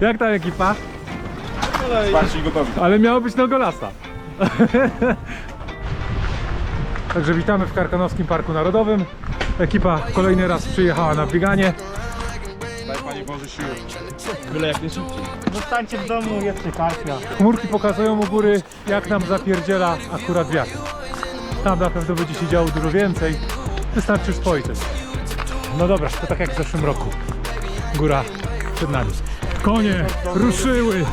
Jak tam ekipa? Patrzcie gotowi. Ale miało być Nogolasa. Także witamy w Karkonoskim Parku Narodowym. Ekipa kolejny raz przyjechała na bieganie. Daj Panie Boże siły. Byle jak najszybciej. Zostańcie w domu, jedzcie karpia. Chmurki pokazują u góry, jak nam zapierdziela akurat wiatr. Tam na pewno będzie się działo dużo więcej. Wystarczy spojrzeć. No dobra, to tak jak w zeszłym roku. Góra przed nami. Konie ruszyły!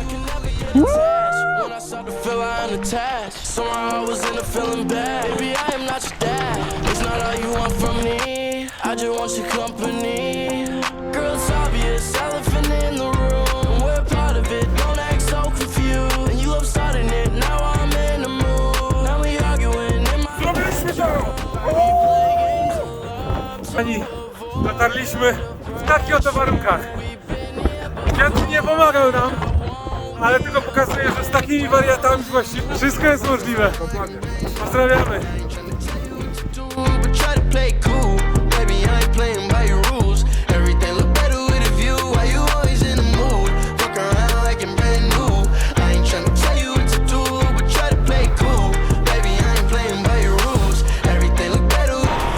Pani, dotarliśmy w takich oto warunkach. Pomagał nam, ale tylko pokazuje, że z takimi wariatami właściwie wszystko jest możliwe. Pozdrawiamy.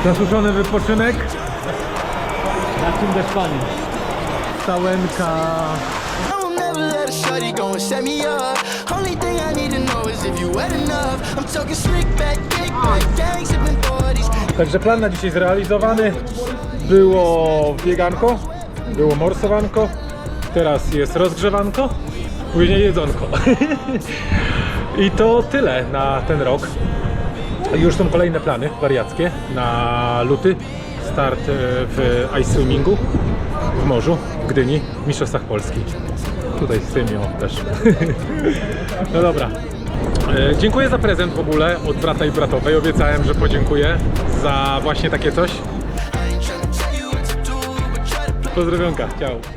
Zasłużony wypoczynek, Na tym deszpanie. I will never let a shorty go and set me up. Only thing I need to know is if you wet enough. I'm talking slick back, kick back, gang sipping 40s. Także plan na dzisiaj zrealizowany. Było bieganko, było morsowanko, teraz jest rozgrzewanko, później jedzonko. I to tyle na ten rok. Już są kolejne plany wariackie na luty. Start e, w ice swimmingu w morzu, w Gdyni, w Mistrzostwach Polski. Tutaj z tymi o też. No dobra. E, Dziękuję za prezent w ogóle od brata i bratowej. Obiecałem, że podziękuję za właśnie takie coś. Pozdrowionka, ciao.